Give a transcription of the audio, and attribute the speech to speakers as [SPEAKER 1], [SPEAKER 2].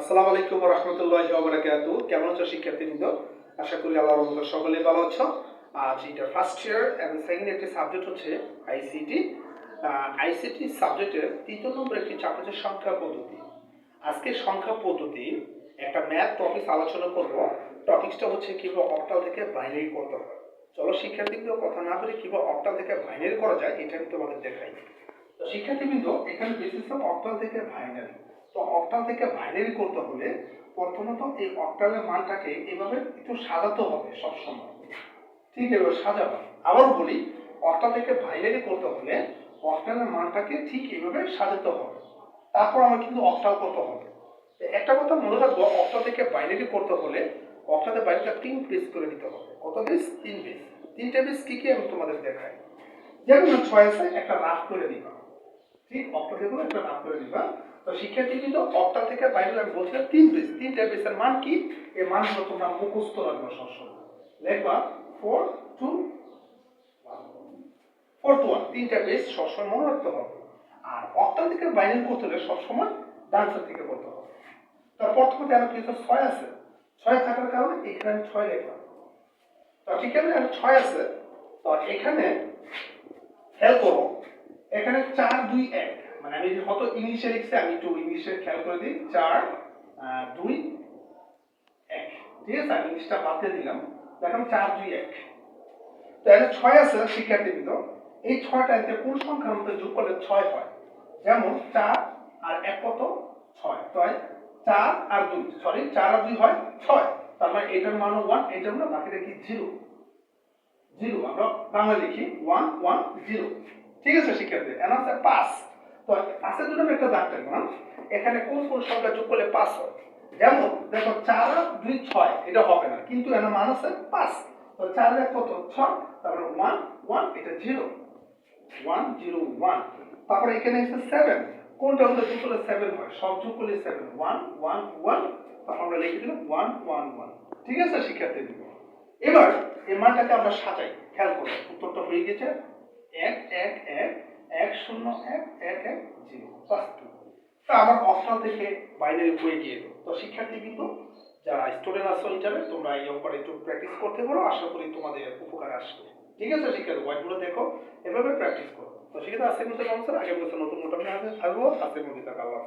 [SPEAKER 1] আসসালামু আলাইকুম রহমতুল্লাহ বারাকাত কেমন আছো শিক্ষার্থীবৃন্দ? আশা করি ভালো আছো। আজ এটা ফার্স্ট ইয়ার এবং সেকেন্ড সাবজেক্ট হচ্ছে আইসিটি আইসিটি সাবজেক্টের তৃতীয় নম্বর একটি হচ্ছে সংখ্যা পদ্ধতি। আজকে সংখ্যা পদ্ধতি, একটা ম্যাথ টপিক আলোচনা করব। টপিকসটা হচ্ছে কীভাবে অক্টাল থেকে বাইনারি করতে হয়। চলো শিক্ষার্থীবৃন্দ, কথা না বলে কীভাবে অক্টাল থেকে বাইনারি করা যায়, এটা আমি তোমাদের দেখাই। শিক্ষার্থীবৃন্দ, এখানে বেসিস অক্টাল থেকে বাইনারি তো অক্টাল থেকে বাইনারি করতে হলে প্রথমত এই অক্টালের মানটাকে এভাবে একটু সাজাতে হবে সবসময়। ঠিক এভাবে সাজাবো। আবার বলি অক্টাল থেকে বাইনারি করতে হলে অক্টালের মানটাকে ঠিক এইভাবে সাজাতে হবে। তারপর আমার কিন্তু অক্টাল করতে হবে। একটা কথা মনে রাখব অক্টাল থেকে বাইনারি করতে হলে অক্টালের বাইরেটা তিন পিস করে নিতে হবে। কত পিস তিন পিস তিনটা পিস কি কি আমি তোমাদের দেখাই। যেমন ছয় আছে, একটা রাফ করে দিবা। ঠিক অক্টাল থেকে একটা রাফ করে দিবা। তো শিক্ষার্থী কিন্তু অক্টাল থেকে বাইরে আমি বলছিলাম তিন পিস তিনটা পিসের মান কি? এই মানগুলো তোমরা মুখস্থ রাখবে সবসময় লিখবা four two four two one তিনটা বেস সবসময় মনে রাখতে হবে। আর অক্টাল থেকে বাইরে করতে হলে সবসময় ডান্সার থেকে করতে হবে। তার প্রথমে আরও কিছু ছয় আছে। ছয় থাকার কারণে এখানে আমি ছয় লিখলাম। তো ঠিক আছে ছয় আছে। তো এখানে খেয়াল করো এখানে চার, দুই, এক। মানে আমি কত ইংলিশে লিখছি, আমি একটু ইংলিশে খেয়াল করে দিই। চার দুই, এক। ঠিক আছে, আমি ইংলিশটা বাদ দিলাম। দেখুন চার, দুই, এক। তো এখানে ছয় আছে শিক্ষার্থীবৃন্দ। এই ছয়টা এতে কোন সংখ্যার মধ্যে যোগ করলে ছয় হয়? যেমন চার আর এক কত? ছয়। তাই চার আর দুই। সরি চার আর দুই হয় ছয়। তার মানে এটার মান ওয়ান এটার মানে বাকিটা কি? জিরো জিরো আমরা বাংলা লিখি ওয়ান ওয়ান জিরো ঠিক আছে, শিক্ষার্থী? এর হচ্ছে পাঁচ তো পাঁচের জন্য আমি একটা দাগ রাখলাম এখানে কোন কোন সংখ্যা যোগ করলে পাস হয়? যেমন, দেখো চার আর দুই ছয়, এটা হবে না, কিন্তু এর মান আছে পাঁচ তো চার এক কত? ছয়। তারপরে ওয়ান ওয়ান এটা জিরো ওয়ান জিরো ওয়ান তারপরে এখানে এসে সেভেন কোনটা হলে যোগ করলে সেভেন হয়? সব যোগ করলে সেভেন ওয়ান ওয়ান ওয়ান তারপর আমরা লিখে দিলাম ওয়ান ওয়ান ওয়ান ঠিক আছে, শিক্ষার্থী? এবার এই মানটাকে আমরা সাজাই। খেয়াল করো, উত্তরটা হয়ে গেছে। এক শূন্য এক এক এক, জিরো। প্লাস টু তা আমার অপশন থেকে বাইনারি হয়ে গিয়ে তো শিক্ষার্থী কিন্তু যারা স্টুডেন্ট আছো ইন্টারে তোমরা এই অঙ্কটা একটু প্র্যাকটিস করতে পারো। আশা করি তোমাদের উপকার আসবে। ঠিক আছে শিক্ষার্থী হোয়াইটগুলো দেখো, এভাবে প্র্যাকটিস করো। তো সেক্ষেত্রে আজকের মতো নমস্কার আগে বছর নতুন মোটামুটি থাকব। আজকের মধ্যে থাকা, আল্লাহ